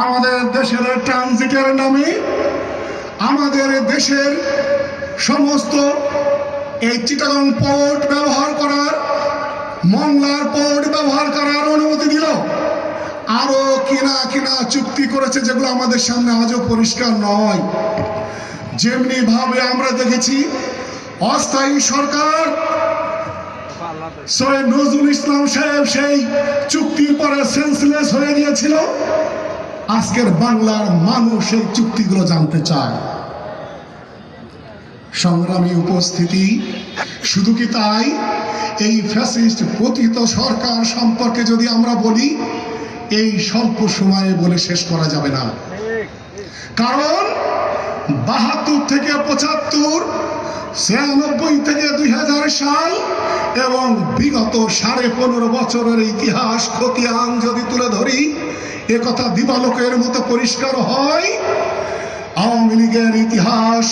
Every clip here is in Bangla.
আমাদের দেশের ট্রানজিটের নামে আমাদের দেশের সমস্ত এই চিটাগং পোর্ট ব্যবহার করার, মংলার পোর্ট ব্যবহার করার অনুমতি দিল। আরও কিনা কিনা চুক্তি করেছে যেগুলো আমাদের সামনে আজও পরিষ্কার নয়। যেমনি ভাবে আমরা দেখেছি, অস্থায়ী সরকার সৈয়দ নজরুল ইসলাম সাহেব সেই চুক্তির পরে সেন্সলেস হয়ে গিয়েছিল। আজকের বাংলার মানুষ এই চুক্তিগুলো জানতে চায়। সংগ্রামী উপস্থিতি, শুধু কি তাই? এই ফ্যাসিস্ট পতিত সরকার সম্পর্কে যদি আমরা বলি, এই স্বল্প সময়ে বলে শেষ করা যাবে না। কারণ বাহাত্তর থেকে পঁচাত্তর, ছিয়ানব্বই থেকে দুই হাজার সাল এবং বিগত সাড়ে পনেরো বছরের ইতিহাস খতিয়ান যদি তুলে ধরি এ কথা দিবালোকের মতো পরিষ্কার হয়? আওয়ামী লীগের ইতিহাস,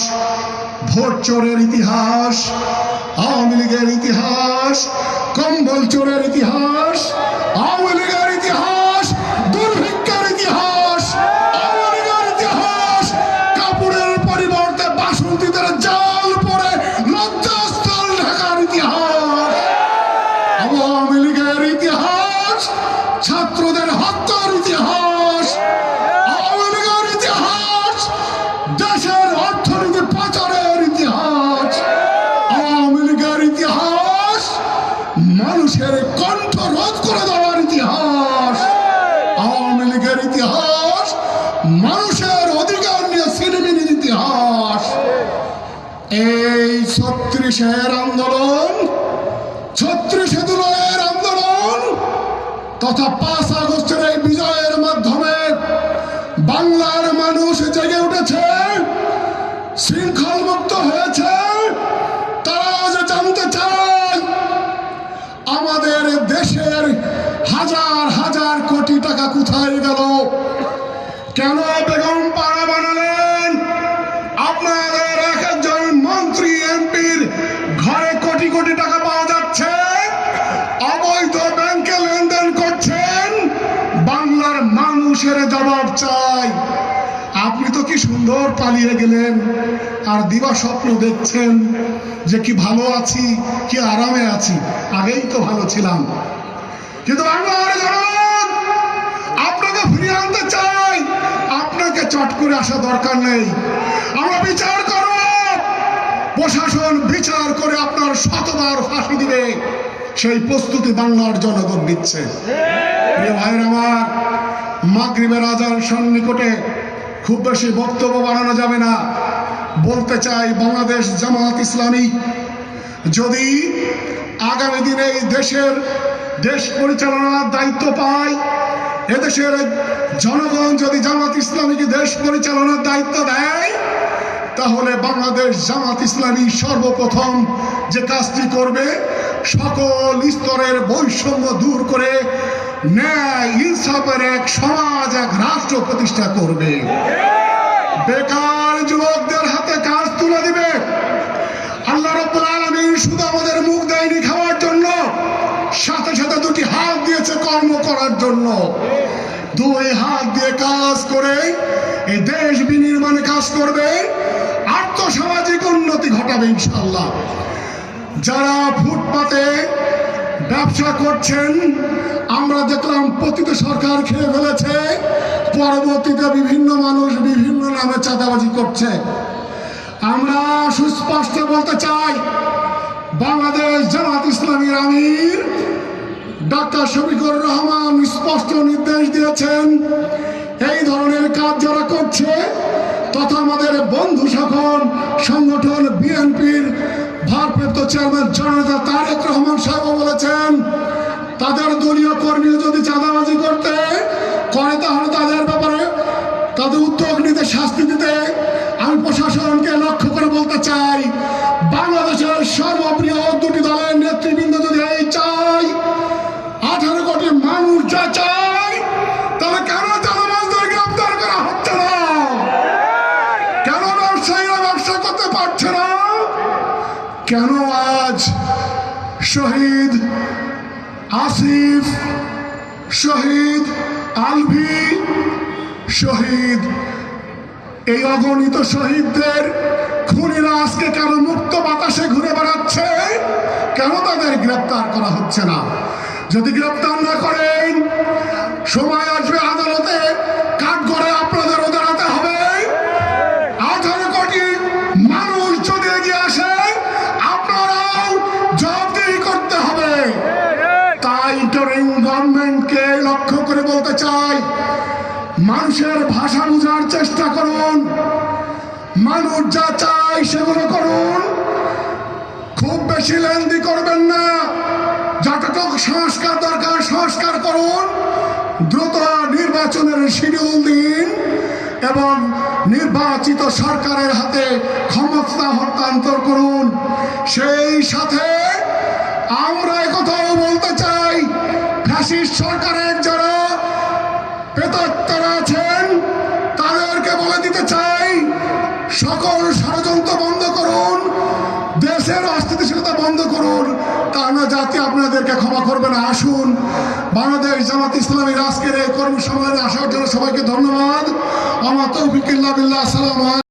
ভোট চোরের ইতিহাস, আওয়ামী লীগের ইতিহাস, কম্বল চোরের ইতিহাস মানুষের অধিকার নিয়ে সিনেমিনির ইতিহাস। এই ছত্রিশের আন্দোলন, ছত্রিশে দুলয়ের আন্দোলন, তথা পাঁচ আগস্টের এই বিজয়ের মাধ্যমে বাংলার মানুষ জেগে উঠেছে শৃঙ্খল মুক্ত হয়েছে। তারা আজ জানতে চায়, আমাদের দেশের হাজার হাজার কোটি টাকা কোথায় গেল? কেন বেগম পাড়া বানালেন? আপনাদের এক একজন মন্ত্রী, এমপির ঘরে কোটি কোটি টাকা পাওয়া যাচ্ছে। অবৈধ ব্যাংকে লেনদেন করছেন। বাংলার মানুষের জবাব চাই। আপনি তো কি সুন্দর পালিয়ে গেলেন, আর দিবা স্বপ্ন দেখছেন যে কি ভালো আছি, কি আরামে আছি। আগেই তো ভালো ছিলাম। কিন্তু বাংলার আপনাকে ফিরিয়ে আনতে চাই করে আসা দরকার নেই। আমরা বিচার করব। প্রশাসন বিচার করে আপনার শতবার ফাঁসি দিবে। সেই প্রস্তুতি বাংলার জনগণ নিচ্ছে। ভাইয়ের আমার মাগরিবের আজান সন্নিকটে খুব বেশি বক্তব্য বানানো যাবে না। বলতে চাই বাংলাদেশ জামাত ইসলামী, যদি আগামী দিনে দেশের দেশ পরিচালনার দায়িত্ব পায় এদেশের জনগণ যদি জামাত ইসলামীকে দেশ পরিচালনার দায়িত্ব দেয়, তাহলে বাংলাদেশ জামাত ইসলামী সর্বপ্রথম যে কাজটি করবে, সকল স্তরের বৈষম্য দূর করে ন্যায় ইনসাফের এক সমাজ, এক রাষ্ট্র প্রতিষ্ঠা করবে। বেকার যুবকদের হাতে কাজ তুলে দিবে আল্লাহ রব্বুল আলামিন শুধু আমাদের মুখ দেয়নি খাওয়ার জন্য সাথে সাথে দুটি হাত দিয়েছে কর্ম করার জন্য দুই হাত দিয়ে কাজ করে এই দেশ বিনির্মাণে কাজ করবে, আর্থসামাজিক উন্নতি ঘটাবে ইনশাল্লাহ যারা ফুটপাতে ব্যবসা করছেন, আমরা দেখলাম পতিত সরকার খেয়ে ফেলেছে, পরবর্তীতে বিভিন্ন মানুষ বিভিন্ন নামে চাঁদাবাজি করছে। আমরা সুস্পষ্ট বলতে চাই, বাংলাদেশ জামাত ইসলামীর আমির ডাক্তার শফিকুর রহমান স্পষ্ট নির্দেশ দিয়েছেন, এই ধরনের কাজ যারা করছে, তথা আমাদের বন্ধু সকল সংগঠন বিএনপির ভারপ্রাপ্ত চেয়ারম্যান জননেতা তারেক রহমান সাহেব বলেছেন, তাদের দলীয় কর্মী যদি চাঁদাবাজি করতে করে, তাহলে তাদের ব্যাপারে তাদের উদ্যোগ নিতে শাস্তি শহীদ আসিফ, শহীদ আলভি, শহীদ। এই অগণিত শহীদদের খুনিরা আজকে কেন মুক্ত বাতাসে ঘুরে বেড়াচ্ছে? কেন তাদের গ্রেপ্তার করা হচ্ছে না? যদি গ্রেপ্তার না করেন, সময় আসবে মানুষের ভাষা বোঝার চেষ্টা করুন। মানুষ যা চায় সেগুলো করুন। খুব বেশি লেন্দি করবেন না। যতটুকু সংস্কার দরকার, সংস্কার করুন। দ্রুত নির্বাচনের শিডিউল দিন এবং নির্বাচিত সরকারের হাতে ক্ষমতা হস্তান্তর করুন। সেই সাথে আমরা একথাও বলতে চাই, ফ্যাসিস্ট সরকারের অস্থিতিশীলতা বন্ধ করুন। তা জাতি আপনাদেরকে ক্ষমা করবে না, আসুন। বাংলাদেশ জামাত ইসলামী রাজকের এই কর্মসমানে আসার জন্য সবাইকে ধন্যবাদ। আমার তৌফিকুল্লাহ বিল্লাহ, আসসালাম